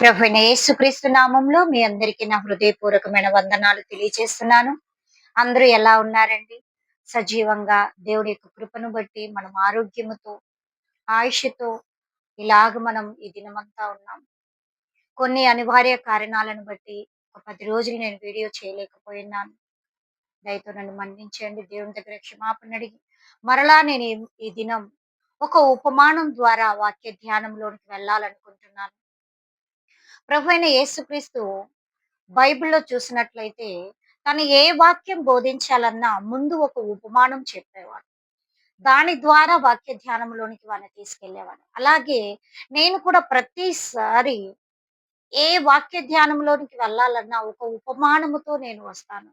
ప్రభువైన యేసుక్రీస్తు నామంలో మీ అందరికీ నా హృదయపూర్వకమైన వందనాలు తెలియజేస్తున్నాను. అందరూ ఎలా ఉన్నారండి? సజీవంగా దేవుడి యొక్క కృపను బట్టి మనం ఆరోగ్యముతో ఆయుష్తో ఇలాగ మనం ఈ దినమంతా ఉన్నాం. కొన్ని అనివార్య కారణాలను బట్టి ఒక పది రోజులు నేను వీడియో చేయలేకపోయినాను. దయతో నన్ను మన్నించండి. దేవుని దగ్గర క్షమాపణ అడిగి మరలా నేను ఈ- ఈ దినం ఒక ఉపమానం ద్వారా వాక్య ధ్యానంలోనికి వెళ్ళాలనుకుంటున్నాను. ప్రభు అయిన యేసుక్రీస్తు బైబిల్లో చూసినట్లయితే తను ఏ వాక్యం బోధించాలన్నా ముందు ఒక ఉపమానం చెప్పేవాడు. దాని ద్వారా వాక్య ధ్యానంలోనికి వాడిని తీసుకెళ్ళేవాడు అలాగే నేను కూడా ప్రతిసారి ఏ వాక్య ధ్యానంలోనికి వెళ్ళాలన్నా ఒక ఉపమానముతో నేను వస్తాను.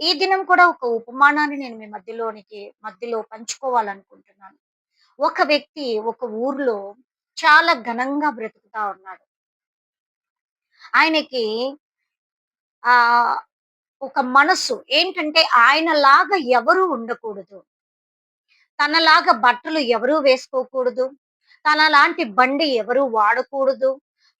ఈ దినం కూడా ఒక ఉపమానాన్ని నేను మీ మధ్యలోనికి మధ్యలో పంచుకోవాలనుకుంటున్నాను. ఒక వ్యక్తి ఒక ఊర్లో చాలా ఘనంగా బ్రతుకుతా ఉన్నాడు. ఆయనకి ఆ ఒక మనసు ఏంటంటే ఆయనలాగా ఎవరు ఉండకూడదు. తనలాగా బట్టలు ఎవరు వేసుకోకూడదు. తన లాంటి బండి ఎవరు వాడకూడదు.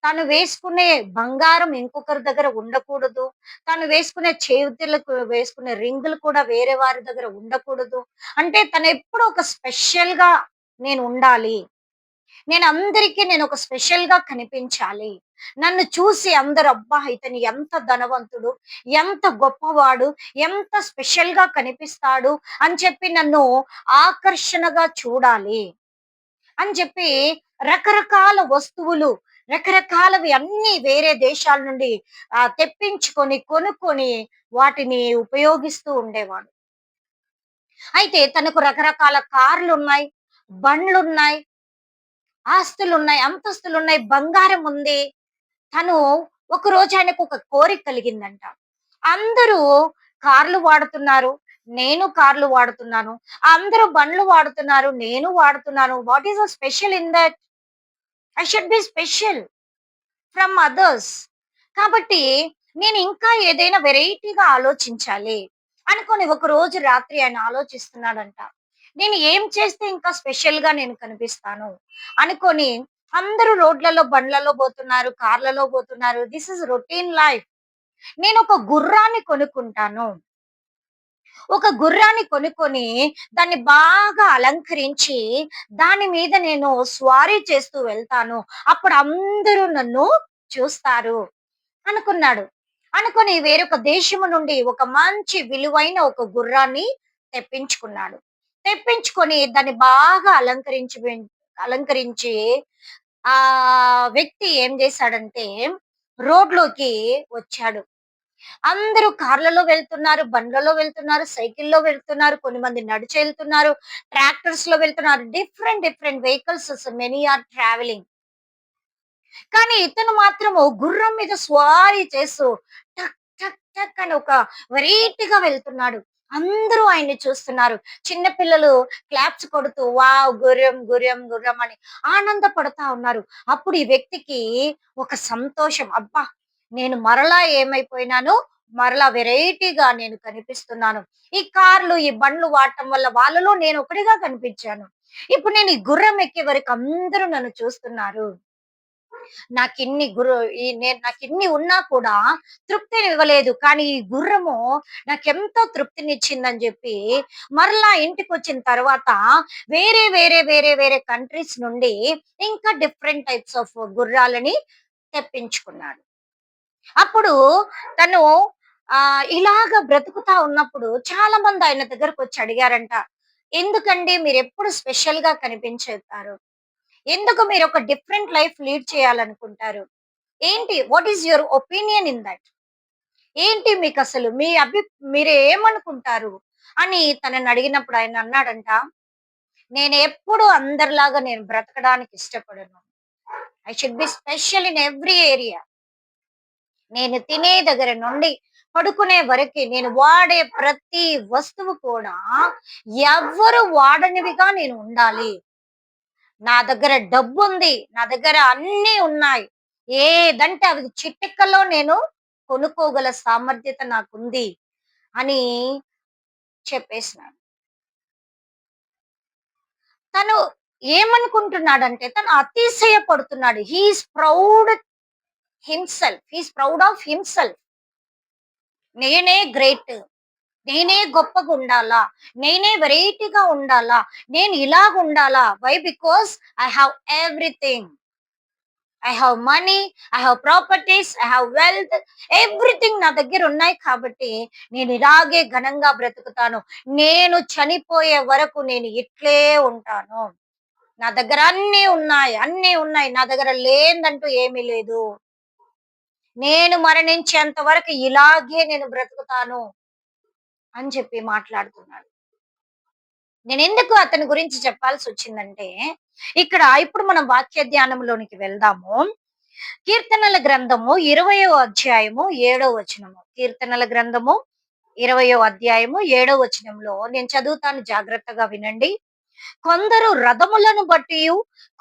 తను వేసుకునే బంగారం ఇంకొకరి దగ్గర ఉండకూడదు. తను వేసుకునే చేతులకు వేసుకునే రింగులు కూడా వేరే వారి దగ్గర ఉండకూడదు. అంటే తను ఎప్పుడు ఒక స్పెషల్గా నేను ఉండాలి. నేను అందరికీ నేను ఒక స్పెషల్గా కనిపించాలి. నన్ను చూసి అందరు అబ్బా ఇతను ఎంత ధనవంతుడు ఎంత గొప్పవాడు ఎంత స్పెషల్గా కనిపిస్తాడు అని చెప్పి నన్ను ఆకర్షణగా చూడాలి. అని చెప్పి రకరకాల వస్తువులు రకరకాలవి అన్ని వేరే దేశాల నుండి తెప్పించుకొని కొనుక్కొని వాటిని ఉపయోగిస్తూ ఉండేవాడు. అయితే తనకు రకరకాల కార్లు ఉన్నాయి బండ్లు ఉన్నాయి ఆస్తులు ఉన్నాయి అంతస్తులు ఉన్నాయి బంగారం ఉంది తను ఒక రోజు ఆయనకు ఒక కోరిక కలిగిందంట. అందరూ కార్లు వాడుతున్నారు నేను కార్లు వాడుతున్నాను అందరూ బండ్లు వాడుతున్నారు నేను వాడుతున్నాను. What is a special in that I should be special from others కాబట్టి నేను ఇంకా ఏదైనా వెరైటీగా ఆలోచించాలి అనుకొని ఒక రోజు రాత్రి ఆయన ఆలోచిస్తున్నాడంట. నేను ఏం చేస్తే ఇంకా స్పెషల్గా నేను కనిపిస్తాను అనుకొని అందరూ రోడ్లలో బండ్లలో పోతున్నారు కార్లలో పోతున్నారు. దిస్ ఇస్ రొటీన్ లైఫ్ నేను ఒక గుర్రాన్ని కొనుక్కుంటాను. ఒక గుర్రాన్ని కొనుక్కొని దాన్ని బాగా అలంకరించి దాని మీద నేను స్వారీ చేస్తూ వెళ్తాను. అప్పుడు అందరూ నన్ను చూస్తారు. అనుకున్నాడు. అనుకొని వేరొక దేశము నుండి ఒక మంచి విలువైన ఒక గుర్రాన్ని తెప్పించుకున్నాడు. తెప్పించుకొని దాన్ని బాగా అలంకరించి అలంకరించి ఆ వ్యక్తి ఏం చేశాడంటే రోడ్లోకి వచ్చాడు. అందరూ కార్లలో వెళ్తున్నారు బండ్లలో వెళ్తున్నారు సైకిల్లో వెళ్తున్నారు కొన్ని మంది నడిచి వెళ్తున్నారు ట్రాక్టర్స్లో వెళ్తున్నారు. Different different vehicles many are travelling. కానీ ఇతను మాత్రము గుర్రం మీద స్వారీ చేస్తూ టక్ టక్ టక్ అని ఒక వెరైటీగా వెళ్తున్నాడు. అందరూ ఆయన్ని చూస్తున్నారు. చిన్న పిల్లలు క్లాప్స్ కొడుతూ వావ్ గుర్రం గుర్రం గుర్రం అని ఆనందపడతా ఉన్నారు. అప్పుడు ఈ వ్యక్తికి ఒక సంతోషం. అబ్బా నేను మరలా ఏమైపోయినాను మరలా వెరైటీగా నేను కనిపిస్తున్నాను. ఈ కార్లు ఈ బండ్లు వాడటం వల్ల వాళ్ళలో నేను ఒకటిగా కనిపించాను. ఇప్పుడు నేను ఈ గుర్రం ఎక్కే వరకు అందరూ నన్ను చూస్తున్నారు. నాకు ఇన్ని గుర్ర నేను నాకు ఇన్ని ఉన్నా కూడా తృప్తిని ఇవ్వలేదు కానీ ఈ గుర్రము నాకెంతో తృప్తినిచ్చిందని చెప్పి మరలా ఇంటికి వచ్చిన తర్వాత వేరే వేరే వేరే వేరే కంట్రీస్ నుండి ఇంకా డిఫరెంట్ టైప్స్ ఆఫ్ గుర్రాలని తెప్పించుకున్నాడు. అప్పుడు తను ఆ ఇలాగ బ్రతుకుతా ఉన్నప్పుడు చాలా మంది ఆయన దగ్గరకు వచ్చి అడిగారంట ఎందుకండి మీరు ఎప్పుడు స్పెషల్గా కనిపించేస్తారు ఎందుకు మీరు ఒక డిఫరెంట్ లైఫ్ లీడ్ చేయాలనుకుంటారు? ఏంటి? What is your opinion in that ఏంటి మీకు అసలు? మీ అభి మీరు ఏమనుకుంటారు? అని తనని అడిగినప్పుడు ఆయన అన్నాడంట నేను ఎప్పుడు అందరిలాగా నేను బ్రతకడానికి ఇష్టపడను. I should be special in every area నేను తినే దగ్గర నుండి పడుకునే వరకు నేను వాడే ప్రతి వస్తువు కూడా ఎవ్వరు వాడనివిగా నేను ఉండాలి. నా దగ్గర డబ్బు ఉంది నా దగ్గర అన్నీ ఉన్నాయి. ఏదంటే అది చిటికలో నేను కొనుక్కోగల సామర్థ్యత నాకుంది అని చెప్పేసినాడు. తను ఏమనుకుంటున్నాడంటే తను అతిశయపడుతున్నాడు. He is proud himself he's proud of himself నేనే గ్రేట్ నేనే గొప్పగా ఉండాలా? నేనే వెరైటీగా ఉండాలా? నేను ఇలాగ ఉండాలా? Why because I have everything I have money I have properties I have wealth everything నా దగ్గర ఉన్నాయి కాబట్టి నేను ఇలాగే ఘనంగా బ్రతుకుతాను. నేను చనిపోయే వరకు నేను ఇట్లే ఉంటాను. నా దగ్గర అన్నీ ఉన్నాయి అన్నీ ఉన్నాయి. నా దగ్గర లేదంటూ ఏమీ లేదు. నేను మరణించేంత వరకు ఇలాగే నేను బ్రతుకుతాను. అని చెప్పి మాట్లాడుతున్నాడు. నేను ఎందుకు అతని గురించి చెప్పాల్సి వచ్చిందంటే ఇక్కడ ఇప్పుడు మనం వాక్య ధ్యానంలోనికి వెళ్దాము. కీర్తనల గ్రంథము ఇరవయో అధ్యాయము ఏడో వచనము. కీర్తనల గ్రంథము ఇరవయో అధ్యాయము ఏడో వచనంలో నేను చదువుతాను జాగ్రత్తగా వినండి. కొందరు రథములను బట్టి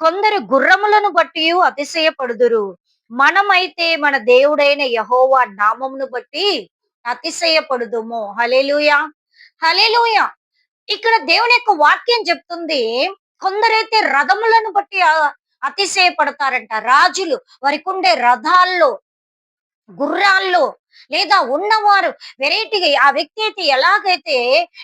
కొందరు గుర్రములను బట్టి అతిశయపడుదురు. మనమైతే మన దేవుడైన యహోవా నామమును బట్టి అతిశయపడుదుము. హలేలుయా హలేలుయా ఇక్కడ దేవుని యొక్క వాక్యం చెప్తుంది కొందరైతే రథములను బట్టి అతిశయపడతారంట. రాజులు వారికి ఉండే రథాల్లో గుర్రాల్లో లేదా ఉన్నవారు వెరైటీగా ఆ వ్యక్తి అయితే ఎలాగైతే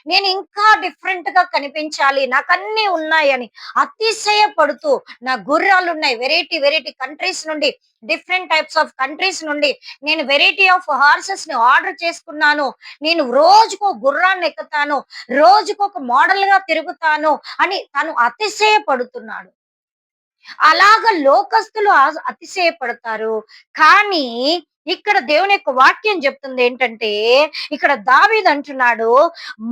నేను ఇంకా డిఫరెంట్గా కనిపించాలి నాకు అన్ని ఉన్నాయని అతిశయపడుతూ నా గుర్రాలు ఉన్నాయి. వెరైటీ వెరైటీ కంట్రీస్ నుండి డిఫరెంట్ టైప్స్ ఆఫ్ కంట్రీస్ నుండి నేను వెరైటీ ఆఫ్ హార్సెస్ని ఆర్డర్ చేసుకున్నాను. నేను రోజుకో గుర్రాన్ని ఎక్కుతాను రోజుకొక మోడల్గా తిరుగుతాను అని తను అతిశయపడుతున్నాడు. అలాగ లోకస్తులు అతిశయపడతారు. కానీ ఇక్కడ దేవుని యొక్క వాక్యం చెప్తుంది ఏంటంటే ఇక్కడ దావీద్ అంటున్నాడు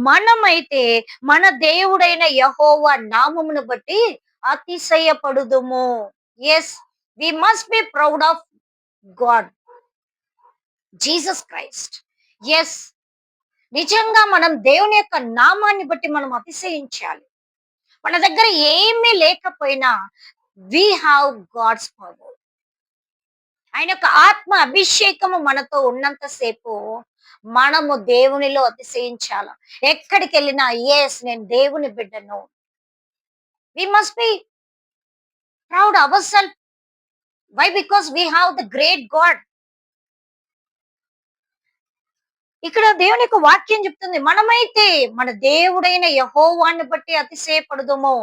మనమైతే మన దేవుడైన యహోవా నామమును బట్టి అతిశయపడుదుము. Yes we must be proud of God Jesus Christ yes నిజంగా మనం దేవుని యొక్క నామాన్ని బట్టి మనం అతిశయించాలి. మన దగ్గర ఏమీ లేకపోయినా వి హావ్ గాడ్స్ పవర్ ఆయన యొక్క ఆత్మ అభిషేకము మనతో ఉన్నంత సేపు మనము దేవునిలో అతిశయించాల? ఎక్కడికి వెళ్ళినా ఎస్ నేను దేవుని బిడ్డను. We must be proud our self why because we have the great God ఇక్కడ దేవుని యొక్క వాక్యం చెప్తుంది మనమైతే మన దేవుడైన యహోవాన్ని బట్టి అతిశయపడదుము.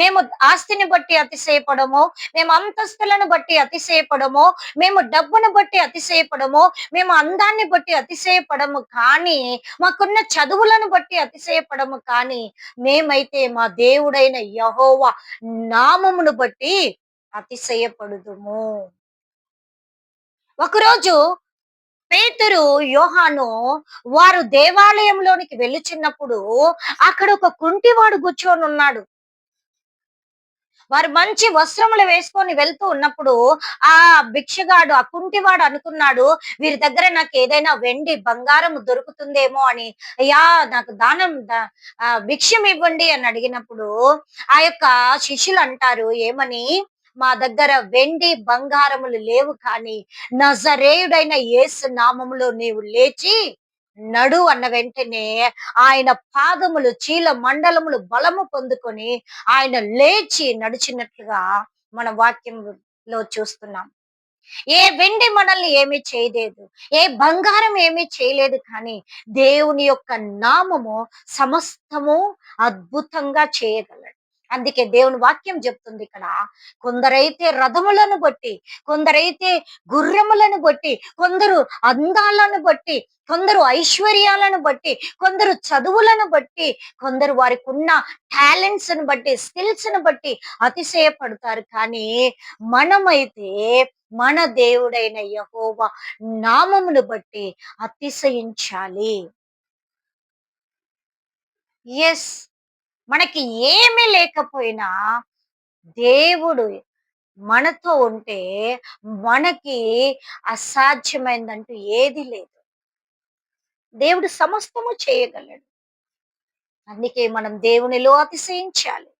మేము ఆస్తిని బట్టి అతిశయపడము మేము అంతస్తులను బట్టి అతిశయపడము మేము డబ్బును బట్టి అతిశయపడము మేము అందాన్ని బట్టి అతిశయపడము కానీ మాకున్న చదువులను బట్టి అతిశయపడము కానీ మేమైతే మా దేవుడైన యహోవా నామమును బట్టి అతిశయపడుదుము. ఒకరోజు పేతురు యోహాను వారు దేవాలయంలోనికి వెళ్ళుచున్నప్పుడు అక్కడ ఒక కుంటివాడు కూర్చొని ఉన్నాడు. వారు మంచి వస్త్రములు వేసుకొని వెళ్తూ ఉన్నప్పుడు ఆ భిక్షగాడు ఆ కుంటివాడు అనుకున్నాడు వీరి దగ్గర నాకు ఏదైనా వెండి బంగారం దొరుకుతుందేమో అని. అయ్యా నాకు దానం ఆ, భిక్షం ఇవ్వండి అని అడిగినప్పుడు ఆ యొక్క శిష్యులు అంటారు ఏమని? మా దగ్గర వెండి బంగారములు లేవు కానీ నజరేయుడైన యేసు నామములో నీవు లేచి నడు అన్న వెంటనే ఆయన పాదములు చీల మండలములు బలము పొందుకొని ఆయన లేచి నడిచినట్లుగా మన వాక్యంలో చూస్తున్నాం. ఏ వెండి మనల్ని ఏమీ చేయలేదు ఏ బంగారం ఏమీ చేయలేదు కానీ దేవుని యొక్క నామము సమస్తము అద్భుతంగా చేయగలడు. అందుకే దేవుని వాక్యం చెప్తుంది ఇక్కడ. కొందరైతే రథములను బట్టి కొందరైతే గుర్రములను బట్టి కొందరు అందాలను బట్టి కొందరు ఐశ్వర్యాలను బట్టి కొందరు చదువులను బట్టి కొందరు వారికి ఉన్న టాలెంట్స్ని బట్టి స్కిల్స్ని బట్టి అతిశయపడతారు. కానీ మనమైతే మన దేవుడైన యహోవా నామమును బట్టి అతిశయించాలి. ఎస్ మనకి ఏమీ లేకపోయినా దేవుడు మనతో ఉంటే మనకి అసాధ్యమైందంటూ ఏది లేదు. దేవుడు సమస్తము చేయగలడు. అందుకే మనం దేవునిలో అతిశయించాలి.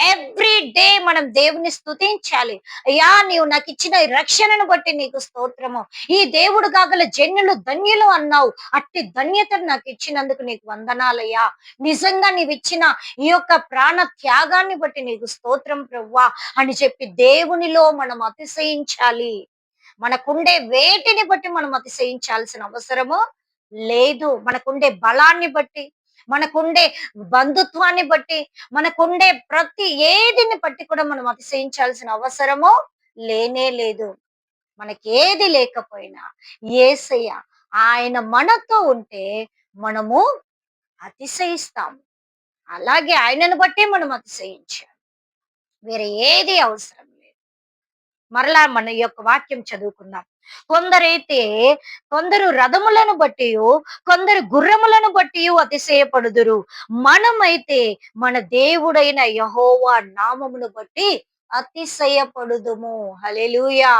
ఎవ్రీ డే మనం దేవుని స్తుతించాలి. అయ్యా నీవు నాకు ఇచ్చిన రక్షణను బట్టి నీకు స్తోత్రము. ఈ దేవుడు కాగల జన్యులు ధన్యులు అన్నావు. అట్టి ధన్యతను నాకు ఇచ్చినందుకు నీకు వందనాలయ్యా. నిజంగా నీవు ఇచ్చిన ఈ యొక్క ప్రాణ త్యాగాన్ని బట్టి నీకు స్తోత్రం ప్రవ్వా అని చెప్పి దేవునిలో మనం అతిశయించాలి. మనకుండే వేటిని బట్టి మనం అతిశయించాల్సిన అవసరము లేదు. మనకుండే బలాన్ని బట్టి మనకుండే బంధుత్వాన్ని బట్టి మనకుండే ప్రతి ఏదిని బట్టి కూడా మనం అతిశయించాల్సిన అవసరము లేనే లేదు. మనకి ఏది లేకపోయినా ఏసయ్య ఆయన మనతో ఉంటే మనము అతిశయిస్తాము. అలాగే ఆయనను బట్టి మనం అతిశయించాలి. వేరే ఏది అవసరం లేదు. మరలా మన యొక్క వాక్యం చదువుకుందాం. కొందరైతే కొందరు రథములను బట్టి కొందరు గుర్రములను బట్టి అతిశయపడుదురు. మనమైతే మన దేవుడైన యహోవా నామమును బట్టి అతిశయపడుదుము. హలెలుయా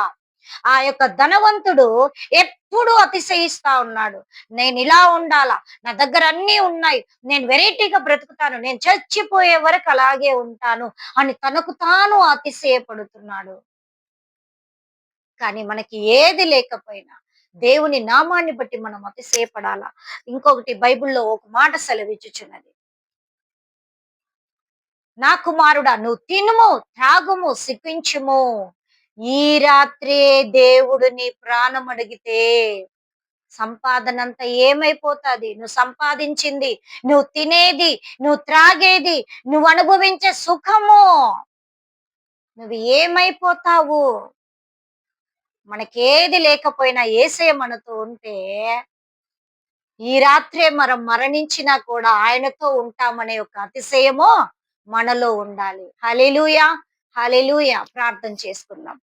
ఆ యొక్క ధనవంతుడు ఎప్పుడు అతిశయిస్తా ఉన్నాడు. నేను ఇలా ఉండాలా? నా దగ్గర అన్ని ఉన్నాయి. నేను వెరైటీగా బ్రతుకుతాను. నేను చచ్చిపోయే వరకు అలాగే ఉంటాను అని తనకు తాను అతిశయపడుతున్నాడు. కానీ మనకి ఏది లేకపోయినా దేవుని నామాన్ని బట్టి మనం అతిశయపడాలా? ఇంకొకటి బైబిల్లో ఒక మాట సెలవిచ్చుచున్నది. నా కుమారుడా నువ్వు తినుము త్రాగుము సిప్పించుము. ఈ రాత్రే దేవుడు నీ ప్రాణం అడిగితే సంపాదన అంతా ఏమైపోతుంది? నువ్వు సంపాదించింది నువ్వు తినేది నువ్వు త్రాగేది నువ్వు అనుభవించే సుఖము. నువ్వు ఏమైపోతావు? మనకేది లేకపోయినా ఏసయ మనతో ఉంటే ఈ రాత్రే మనం మరణించినా కూడా ఆయనతో ఉంటామనే ఒక అతిశయము మనలో ఉండాలి. హలెలుయా హలెలుయా ప్రార్థన చేసుకుందాం.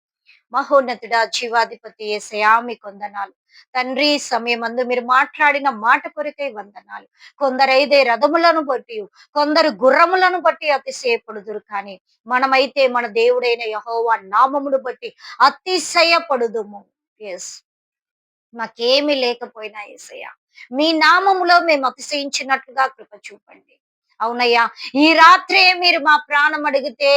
మహోన్నతుడా జీవాధిపతి ఏసయా మీ వందనాలు తండ్రి సమయమందు మీరు మాట్లాడిన మాట కొరకై వందనాలు. కొందరైతే రథములను బట్టి కొందరు గుర్రములను బట్టి అతిశయపడుదురు కానీ మనమైతే మన దేవుడైన యహోవా నామమును బట్టి అతిశయపడుదుము. ఎస్ మాకేమి లేకపోయినా ఏసయ్యా మీ నామములో మేము అతిశయించినట్లుగా కృప చూపండి. అవునయ్యా ఈ రాత్రే మీరు మా ప్రాణం అడిగితే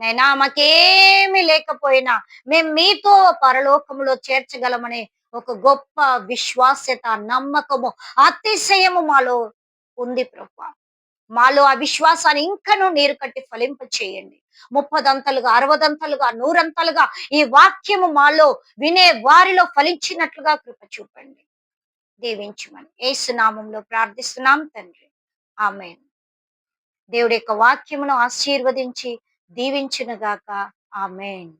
నైనా మాకేమి లేకపోయినా మేము మీతో పరలోకములో చేర్చగలమనే ఒక గొప్ప విశ్వాస్యత నమ్మకము అతిశయము మాలో ఉంది ప్రభు. మాలో ఆ విశ్వాసాన్ని ఇంకనూ నీరు కట్టి ఫలింప చేయండి. ముప్పదంతలుగా అరవదంతలుగా నూరంతలుగా ఈ వాక్యము మాలో వినే వారిలో ఫలించినట్లుగా కృప చూపండి. దీవించమని ఏసునామంలో ప్రార్థిస్తున్నాం తండ్రి. ఆమె దేవుడి యొక్క వాక్యమును ఆశీర్వదించి దీవించినగాక. ఆమెన్.